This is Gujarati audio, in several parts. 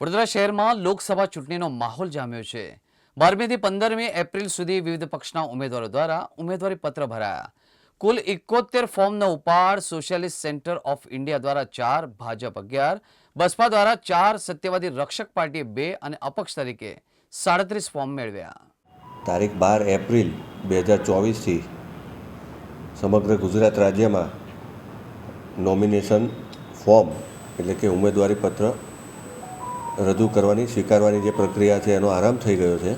વડોદરા શહેરમાં લોકસભા ચૂંટણીનો માહોલ જામ્યો છે. બારમીથી પંદરમી એપ્રિલ સુધી વિવિધ પક્ષના ઉમેદવારો દ્વારા ઉમેદવારી પત્ર ભરાયા. કુલ એકોતેર ફોર્મનો ઉપાડ સોશિયાલિસ્ટ સેન્ટર ઓફ ઇન્ડિયા દ્વારા ચાર, ભાજપ અગિયાર, બસપા દ્વારા ચાર, સત્યવાદી રક્ષક પાર્ટીએ બે અને અપક્ષ તરીકે સાડત્રીસ ફોર્મ મેળવ્યા. તારીખ બાર એપ્રિલ બે હજાર ચોવીસથી સમગ્ર ગુજરાત રાજ્યમાં નોમિનેશન ફોર્મ એટલે કે ઉમેદવારી પત્ર રજૂ કરવાની, સ્વીકારવાની જે પ્રક્રિયા છે, એનો આરંભ થઈ ગયો છે,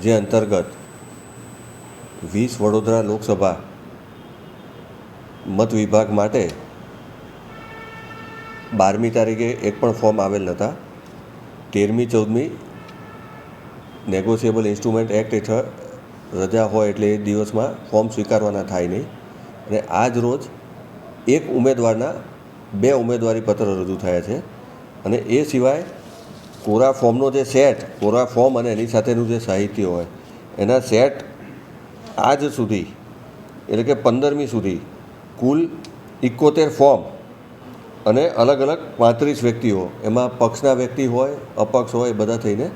જે અંતર્ગત વીસ વડોદરા લોકસભા મત વિભાગ માટે બારમી તારીખે એક પણ ફોર્મ આવેલ નહોતા. તેરમી, ચૌદમી નેગોશિયેબલ ઇન્સ્ટ્રુમેન્ટ એક્ટ હેઠળ રજા હોય એટલે એ દિવસમાં ફોર્મ સ્વીકારવાના થાય નહીં. અને આજ રોજ એક ઉમેદવારના બે ઉમેદવારી પત્ર રજૂ થયા છે. અને એ સિવાય કોરા ફોર્મનો જે સેટ કોરા ફોર્મ અને એની સાથેનું જે સાહિત્ય હોય એના સેટ આજ સુધી એટલે કે પંદરમી સુધી કુલ ઇકોતેર ફોર્મ અને અલગ અલગ પાંત્રીસ વ્યક્તિઓ એમાં પક્ષના વ્યક્તિ હોય અપક્ષ હોય બધા થઈને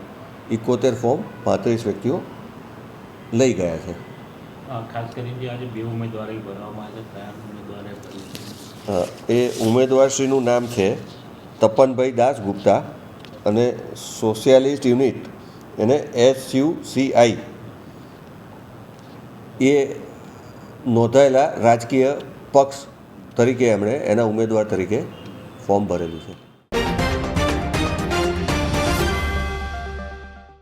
ઇકોતેર ફોર્મ પાંત્રીસ વ્યક્તિઓ લઈ ગયા છે. ખાસ કરીને આજે બે ઉમેદવારી ભરવામાં આવે છે એ ઉમેદવારશ્રીનું નામ છે તપનભાઈ દાસ ગુપ્તા અને સોશિયાલિસ્ટ યુનિટ એને એસ યુ સી આઈ એ નોંધાયેલા રાજકીય પક્ષ તરીકે એમણે એના ઉમેદવાર તરીકે ફોર્મ ભરેલું છે.